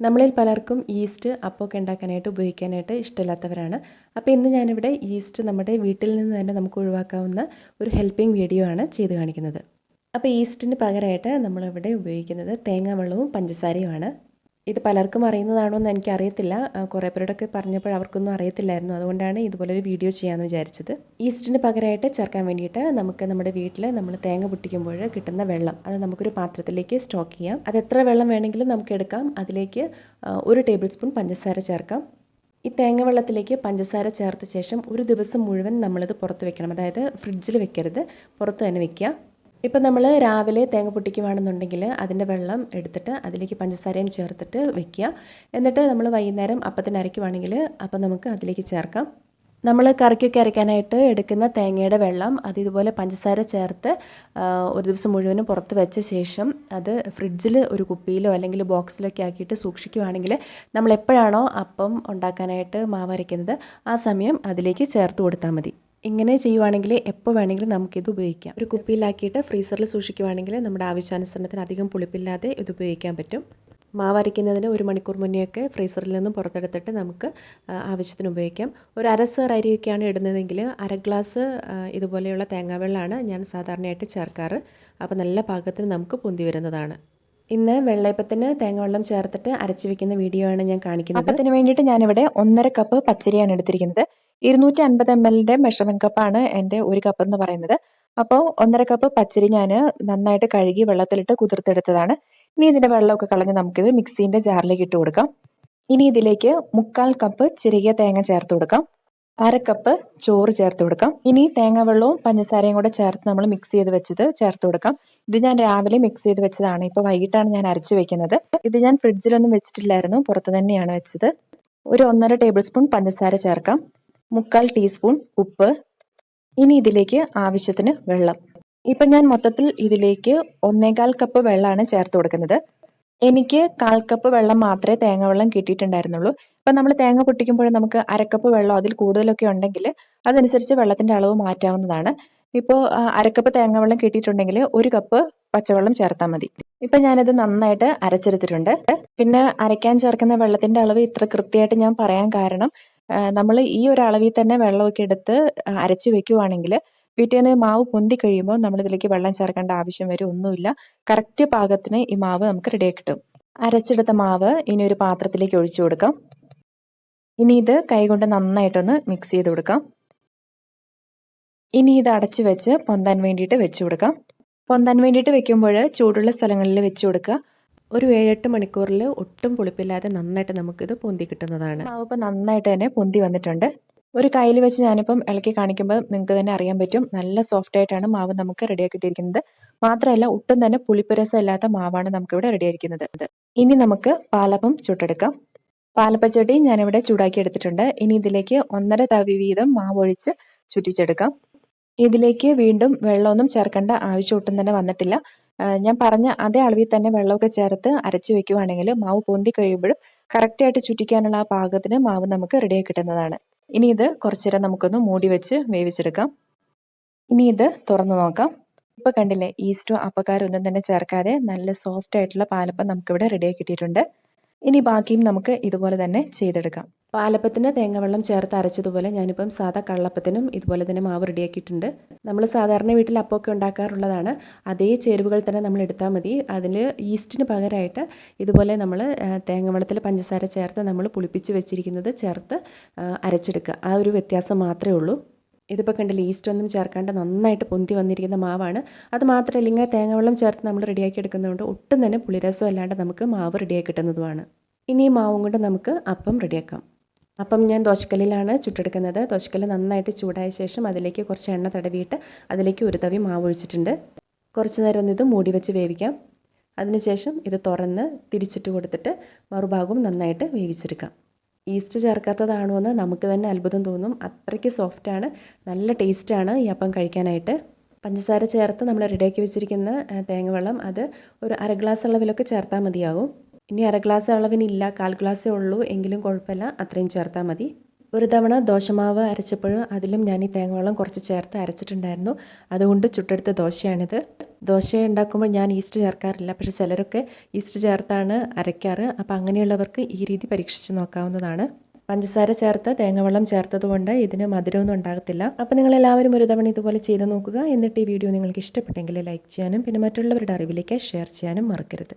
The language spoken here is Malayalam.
നമ്മളിൽ പലർക്കും ഈസ്റ്റ് അപ്പമൊക്കെ ഉണ്ടാക്കാനായിട്ട് ഉപയോഗിക്കാനായിട്ട് ഇഷ്ടമില്ലാത്തവരാണ്. അപ്പോൾ ഇന്ന് ഞാനിവിടെ ഈസ്റ്റ് നമ്മുടെ വീട്ടിൽ നിന്ന് തന്നെ നമുക്ക് ഒഴിവാക്കാവുന്ന ഒരു ഹെൽപ്പിംഗ് വീഡിയോ ആണ് ചെയ്ത് കാണിക്കുന്നത്. അപ്പോൾ ഈസ്റ്റിന് പകരമായിട്ട് നമ്മളിവിടെ ഉപയോഗിക്കുന്നത് തേങ്ങാവെള്ളവും പഞ്ചസാരയുമാണ്. ഇത് പലർക്കും അറിയുന്നതാണോ എന്ന് എനിക്കറിയത്തില്ല. കുറേ പേരോടൊക്കെ പറഞ്ഞപ്പോൾ അവർക്കൊന്നും അറിയത്തില്ലായിരുന്നു. അതുകൊണ്ടാണ് ഇതുപോലൊരു വീഡിയോ ചെയ്യാമെന്ന് വിചാരിച്ചത്. ഈസ്റ്റിന് പകരമായിട്ട് ചേർക്കാൻ വേണ്ടിയിട്ട് നമുക്ക് നമ്മുടെ വീട്ടിൽ നമ്മൾ തേങ്ങ പൊട്ടിക്കുമ്പോൾ കിട്ടുന്ന വെള്ളം അത് നമുക്കൊരു പാത്രത്തിലേക്ക് സ്റ്റോക്ക് ചെയ്യാം. അത് എത്ര വെള്ളം വേണമെങ്കിലും നമുക്ക് എടുക്കാം. അതിലേക്ക് ഒരു ടേബിൾ സ്പൂൺ പഞ്ചസാര ചേർക്കാം. ഈ തേങ്ങ വെള്ളത്തിലേക്ക് പഞ്ചസാര ചേർത്ത ശേഷം ഒരു ദിവസം മുഴുവൻ നമ്മളിത് പുറത്ത് വെക്കണം. അതായത് ഫ്രിഡ്ജിൽ വെക്കരുത്. പുറത്ത് തന്നെ വെക്കുക. ഇപ്പം നമ്മൾ രാവിലെ തേങ്ങ പൊട്ടിക്കുവാണെന്നുണ്ടെങ്കിൽ അതിന്റെ വെള്ളം എടുത്തിട്ട് അതിലേക്ക് പഞ്ചസാരയും ചേർത്തിട്ട് വെക്കുക. എന്നിട്ട് നമ്മൾ വൈകുന്നേരം അപ്പത്തിന് അരയ്ക്കുവാണെങ്കിൽ അപ്പം നമുക്ക് അതിലേക്ക് ചേർക്കാം. നമ്മൾ കറിക്കൊക്കെ അരയ്ക്കാനായിട്ട് എടുക്കുന്ന തേങ്ങയുടെ വെള്ളം അത് ഇതുപോലെ പഞ്ചസാര ചേർത്ത് ഒരു ദിവസം മുഴുവനും പുറത്ത് വെച്ച ശേഷം അത് ഫ്രിഡ്ജിൽ ഒരു കുപ്പിയിലോ അല്ലെങ്കിൽ ബോക്സിലൊക്കെ ആക്കിയിട്ട് സൂക്ഷിക്കുവാണെങ്കിൽ നമ്മൾ എപ്പോഴാണോ അപ്പം ഉണ്ടാക്കാനായിട്ട് മാവ് അരയ്ക്കുന്നത് ആ സമയം അതിലേക്ക് ചേർത്ത് കൊടുത്താൽ മതി. ഇങ്ങനെ ചെയ്യുവാണെങ്കിൽ എപ്പോൾ വേണമെങ്കിലും നമുക്കിത് ഉപയോഗിക്കാം. ഒരു കുപ്പിയിലാക്കിയിട്ട് ഫ്രീസറിൽ സൂക്ഷിക്കുവാണെങ്കിൽ നമ്മുടെ ആവശ്യാനുസരണത്തിന് അധികം പുളിപ്പില്ലാതെ ഇത് ഉപയോഗിക്കാൻ പറ്റും. മാവ് അരയ്ക്കുന്നതിന് ഒരു മണിക്കൂർ മുന്നെയൊക്കെ ഫ്രീസറിൽ നിന്നും പുറത്തെടുത്തിട്ട് നമുക്ക് ആവശ്യത്തിന് ഉപയോഗിക്കാം. ഒരു അര സർ അരിയൊക്കെയാണ് ഇടുന്നതെങ്കിൽ അര ഗ്ലാസ് ഇതുപോലെയുള്ള തേങ്ങാവെള്ളമാണ് ഞാൻ സാധാരണയായിട്ട് ചേർക്കാറ്. അപ്പോൾ നല്ല പാകത്തിന് നമുക്ക് പൊന്തി വരുന്നതാണ്. ഇന്ന് വെള്ളയപ്പത്തിന് തേങ്ങാവെള്ളം ചേർത്തിട്ട് അരച്ചു വെക്കുന്ന വീഡിയോ ആണ് ഞാൻ കാണിക്കുന്നത്. അതിന് വേണ്ടിയിട്ട് ഞാനിവിടെ ഒന്നര കപ്പ് പച്ചരിയാണ് എടുത്തിരിക്കുന്നത്. ഇരുന്നൂറ്റി അൻപത് എം എല്ലിന്റെ മെഷർമെന്റ് കപ്പാണ് എന്റെ ഒരു കപ്പ് എന്ന് പറയുന്നത്. അപ്പോൾ ഒന്നര കപ്പ് പച്ചരി ഞാൻ നന്നായിട്ട് കഴുകി വെള്ളത്തിലിട്ട് കുതിർത്തെടുത്തതാണ്. ഇനി ഇതിന്റെ വെള്ളമൊക്കെ കളഞ്ഞ് നമുക്കിത് മിക്സീന്റെ ജാറിലേക്ക് ഇട്ട് കൊടുക്കാം. ഇനി ഇതിലേക്ക് മുക്കാൽ കപ്പ് ചെറിയ തേങ്ങ ചേർത്ത് കൊടുക്കാം. അര കപ്പ് ചോറ് ചേർത്ത് കൊടുക്കാം. ഇനി തേങ്ങ വെള്ളവും പഞ്ചസാരയും കൂടെ ചേർത്ത് നമ്മൾ മിക്സ് ചെയ്ത് വെച്ചത് ചേർത്ത് കൊടുക്കാം. ഇത് ഞാൻ രാവിലെ മിക്സ് ചെയ്ത് വെച്ചതാണ്. ഇപ്പൊ വൈകിട്ടാണ് ഞാൻ അരച്ച് വെക്കുന്നത്. ഇത് ഞാൻ ഫ്രിഡ്ജിലൊന്നും വെച്ചിട്ടില്ലായിരുന്നു. പുറത്ത് തന്നെയാണ് വെച്ചത്. ഒരു ഒന്നര ടേബിൾ സ്പൂൺ പഞ്ചസാര ചേർക്കാം. മുക്കാൽ ടീസ്പൂൺ ഉപ്പ്. ഇനി ഇതിലേക്ക് ആവശ്യത്തിന് വെള്ളം. ഇപ്പം ഞാൻ മൊത്തത്തിൽ ഇതിലേക്ക് ഒന്നേകാൽ കപ്പ് വെള്ളമാണ് ചേർത്ത് കൊടുക്കുന്നത്. എനിക്ക് കാൽ കപ്പ് വെള്ളം മാത്രമേ തേങ്ങ വെള്ളം കിട്ടിയിട്ടുണ്ടായിരുന്നുള്ളൂ. ഇപ്പം നമ്മൾ തേങ്ങ പൊട്ടിക്കുമ്പോൾ നമുക്ക് അരക്കപ്പ് വെള്ളം അതിൽ കൂടുതലൊക്കെ ഉണ്ടെങ്കിൽ അതനുസരിച്ച് വെള്ളത്തിന്റെ അളവ് മാറ്റാവുന്നതാണ്. ഇപ്പോൾ അരക്കപ്പ് തേങ്ങ വെള്ളം കിട്ടിയിട്ടുണ്ടെങ്കിൽ ഒരു കപ്പ് പച്ചവെള്ളം ചേർത്താൽ മതി. ഇപ്പം ഞാനത് നന്നായിട്ട് അരച്ചെടുത്തിട്ടുണ്ട്. പിന്നെ അരയ്ക്കാൻ ചേർക്കുന്ന വെള്ളത്തിന്റെ അളവ് ഇത്ര കൃത്യമായിട്ട് ഞാൻ പറയാൻ കാരണം നമ്മൾ ഈ ഒരു അളവിൽ തന്നെ വെള്ളമൊക്കെ എടുത്ത് അരച്ച് വെക്കുവാണെങ്കിൽ പിറ്റേന്ന് മാവ് പൊന്തി കഴിയുമ്പോൾ നമ്മൾ ഇതിലേക്ക് വെള്ളം ചേർക്കേണ്ട ആവശ്യം വരും ഒന്നുമില്ല. കറക്റ്റ് പാകത്തിന് ഈ മാവ് നമുക്ക് റെഡി കിട്ടും. അരച്ചെടുത്ത മാവ് ഇനി ഒരു പാത്രത്തിലേക്ക് ഒഴിച്ചു കൊടുക്കാം. ഇനി ഇത് കൈകൊണ്ട് നന്നായിട്ടൊന്ന് മിക്സ് ചെയ്ത് കൊടുക്കാം. ഇനി ഇത് അടച്ചു വെച്ച് പൊന്താൻ വേണ്ടിയിട്ട് വെച്ചു കൊടുക്കാം. പൊന്താൻ വേണ്ടിയിട്ട് വെക്കുമ്പോൾ ചൂടുള്ള സ്ഥലങ്ങളിൽ വെച്ചു കൊടുക്കുക. ഒരു ഏഴെട്ട് മണിക്കൂറിൽ ഒട്ടും പുളിപ്പില്ലാതെ നന്നായിട്ട് നമുക്കിത് പൊന്തി കിട്ടുന്നതാണ്. മാവ് നന്നായിട്ട് തന്നെ പൊന്തി വന്നിട്ടുണ്ട്. ഒരു കയ്യിൽ വെച്ച് ഞാനിപ്പം ഇളക്കി കാണിക്കുമ്പോൾ നിങ്ങൾക്ക് തന്നെ അറിയാൻ പറ്റും. നല്ല സോഫ്റ്റ് ആയിട്ടാണ് മാവ് നമുക്ക് റെഡിയാക്കിയിട്ടിരിക്കുന്നത് മാത്രമല്ല ഒട്ടും തന്നെ പുളിപ്പരസം ഇല്ലാത്ത മാവാണ് നമുക്കിവിടെ റെഡിയായിരിക്കുന്നത് ഇനി നമുക്ക് പാലപ്പം ചുട്ടെടുക്കാം. പാലപ്പച്ചട്ടി ഞാനിവിടെ ചൂടാക്കി എടുത്തിട്ടുണ്ട്. ഇനി ഇതിലേക്ക് ഒന്നര തവി വീതം മാവ് ഒഴിച്ച് ചുറ്റിച്ചെടുക്കാം. ഇതിലേക്ക് വീണ്ടും വെള്ളമൊന്നും ചേർക്കേണ്ട ആവശ്യം ഒട്ടും തന്നെ വന്നിട്ടില്ല. ഞാൻ പറഞ്ഞ അതേ അളവിൽ തന്നെ വെള്ളമൊക്കെ ചേർത്ത് അരച്ച് വെക്കുവാണെങ്കിൽ മാവ് പൊന്തി കഴിയുമ്പോഴും കറക്റ്റായിട്ട് ചുറ്റിക്കാനുള്ള ആ പാകത്തിന് മാവ് നമുക്ക് റെഡിയായി കിട്ടുന്നതാണ്. ഇനി ഇത് കുറച്ചു നേരം നമുക്കൊന്ന് മൂടി വെച്ച് വേവിച്ചെടുക്കാം. ഇനി ഇത് തുറന്നു നോക്കാം. ഇപ്പൊ കണ്ടില്ലേ ഈസ്റ്റോ അപ്പക്കാരൊന്നും തന്നെ ചേർക്കാതെ നല്ല സോഫ്റ്റ് ആയിട്ടുള്ള പാലപ്പം നമുക്കിവിടെ റെഡിയാക്കി കിട്ടിയിട്ടുണ്ട്. ഇനി ബാക്കിയും നമുക്ക് ഇതുപോലെ തന്നെ ചെയ്തെടുക്കാം. പാലപ്പത്തിന് തേങ്ങാവെള്ളം ചേർത്ത് അരച്ചതുപോലെ ഞാനിപ്പം സാധാ കള്ളപ്പത്തിനും ഇതുപോലെ തന്നെ മാവ് റെഡിയാക്കിയിട്ടുണ്ട്. നമ്മൾ സാധാരണ വീട്ടിൽ അപ്പമൊക്കെ ഉണ്ടാക്കാറുള്ളതാണ്. അതേ ചേരുവകൾ തന്നെ നമ്മൾ എടുത്താൽ മതി. അതിൽ ഈസ്റ്റിന് പകരമായിട്ട് ഇതുപോലെ നമ്മൾ തേങ്ങാവെള്ളത്തിൽ പഞ്ചസാര ചേർത്ത് നമ്മൾ പുളിപ്പിച്ച് വെച്ചിരിക്കുന്നത് ചേർത്ത് അരച്ചെടുക്കുക. ആ ഒരു വ്യത്യാസം മാത്രമേ ഉള്ളൂ. ഇതിപ്പോൾ കണ്ടില്ല ഈസ്റ്റ് ഒന്നും ചേർക്കാണ്ട് നന്നായിട്ട് പൊന്തി വന്നിരിക്കുന്ന മാവാണ്. അത് മാത്രമല്ല ഇങ്ങനെ തേങ്ങാവെള്ളം ചേർത്ത് നമ്മൾ റെഡിയാക്കി എടുക്കുന്നതുകൊണ്ട് ഒട്ടും തന്നെ പുളിരസം അല്ലാണ്ട് നമുക്ക് മാവ് റെഡിയാക്കി കിട്ടുന്നതുമാണ്. ഇനി ഈ മാവും കൊണ്ട് നമുക്ക് അപ്പം റെഡിയാക്കാം. അപ്പം ഞാൻ ദോശക്കല്ലിലാണ് ചുട്ടെടുക്കുന്നത്. ദോശക്കല്ല് നന്നായിട്ട് ചൂടായ ശേഷം അതിലേക്ക് കുറച്ച് എണ്ണ തടവിയിട്ട് അതിലേക്ക് ഒരു തവി മാവ് ഒഴിച്ചിട്ടുണ്ട്. കുറച്ച് നേരം ഒന്ന് ഇത് മൂടി വെച്ച് വേവിക്കാം. അതിനുശേഷം ഇത് തുറന്ന് തിരിച്ചിട്ട് കൊടുത്തിട്ട് മറുഭാഗവും നന്നായിട്ട് വേവിച്ചെടുക്കാം. ഈസ്റ്റ് ചേർക്കാത്തതാണോ എന്ന് നമുക്ക് തന്നെ അത്ഭുതം തോന്നും. അത്രയ്ക്ക് സോഫ്റ്റാണ് നല്ല ടേസ്റ്റാണ് ഈ അപ്പം കഴിക്കാനായിട്ട്. പഞ്ചസാര ചേർത്ത് നമ്മൾ റെഡിയാക്കി വെച്ചിരിക്കുന്ന തേങ്ങ വെള്ളം അത് ഒരു അര ഗ്ലാസ് അളവിലൊക്കെ ചേർത്താൽ മതിയാകും ഇനി അര ഗ്ലാസ് അളവിനില്ല കാൽ ഗ്ലാസ്സേ ഉള്ളൂ എങ്കിലും കുഴപ്പമില്ല അത്രയും ചേർത്താൽ മതി. ഒരു തവണ ദോശമാവ് അരച്ചപ്പോഴും അതിലും ഞാൻ ഈ തേങ്ങവെള്ളം കുറച്ച് ചേർത്ത് അരച്ചിട്ടുണ്ടായിരുന്നു. അതുകൊണ്ട് ചുട്ടെടുത്ത ദോശയാണിത്. ദോശ ഉണ്ടാക്കുമ്പോൾ ഞാൻ ഈസ്റ്റ് ചേർക്കാറില്ല പക്ഷേ ചിലരൊക്കെ ഈസ്റ്റ് ചേർത്താണ് അരയ്ക്കാറ്. അപ്പോൾ അങ്ങനെയുള്ളവർക്ക് ഈ രീതി പരീക്ഷിച്ച് നോക്കാവുന്നതാണ്. പഞ്ചസാര ചേർത്ത് തേങ്ങവെള്ളം ചേർത്തതുകൊണ്ട് ഇതിന് മധുരമൊന്നും ഉണ്ടാകത്തില്ല. അപ്പോൾ നിങ്ങളെല്ലാവരും ഒരു തവണ ഇതുപോലെ ചെയ്ത് നോക്കുക. എന്നിട്ട് ഈ വീഡിയോ നിങ്ങൾക്ക് ഇഷ്ടപ്പെട്ടെങ്കിൽ ലൈക്ക് ചെയ്യാനും പിന്നെ മറ്റുള്ളവരുടെ അറിവിലേക്ക് ഷെയർ ചെയ്യാനും മറക്കരുത്.